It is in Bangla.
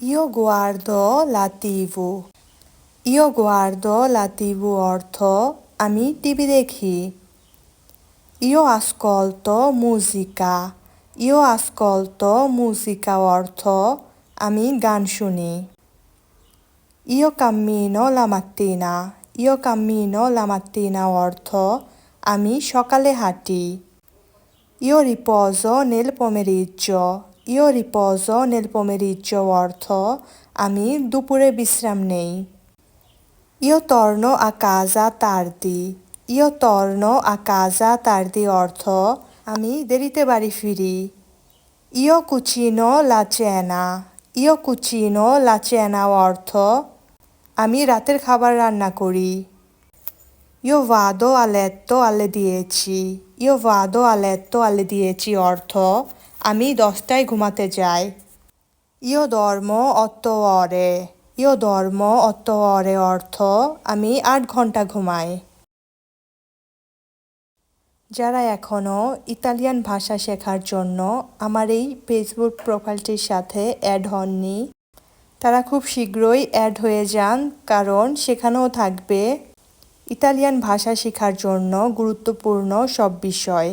Io guardo la TV. Io guardo la TV অর্থ আমি টিভি দেখি Io ascolto musica. Io ascolto musica অর্থ আমি গান শুনি Io cammino la mattina. Io cammino la mattina অর্থ আমি সকালে হাঁটি Io riposo nel pomeriggio. Io riposo nel pomeriggio অর্থ আমি দুপুরে বিশ্রাম নেই Io torno a casa tardi. Io torno a casa tardi অর্থ আমি দেরিতে বাড়ি ফিরি Io cucino la cena. Io cucino la cena অর্থ আমি রাতের খাবার রান্না করি Io vado a letto alle dieci. Io vado a letto alle dieci অর্থ আমি দশটায় ঘুমাতে যাই। Io ধর্ম অত ore. Io ধর্ম অত ore অর্থ, আমি আট ঘণ্টা ঘুমাই। যারা এখনও ইতালিয়ান ভাষা শেখার জন্য আমার এই ফেসবুক প্রোফাইলটির সাথে অ্যাড হননি, তারা খুব শীঘ্রই অ্যাড হয়ে যান, কারণ সেখানেও থাকবে ইতালিয়ান ভাষা শেখার জন্য গুরুত্বপূর্ণ সব বিষয়।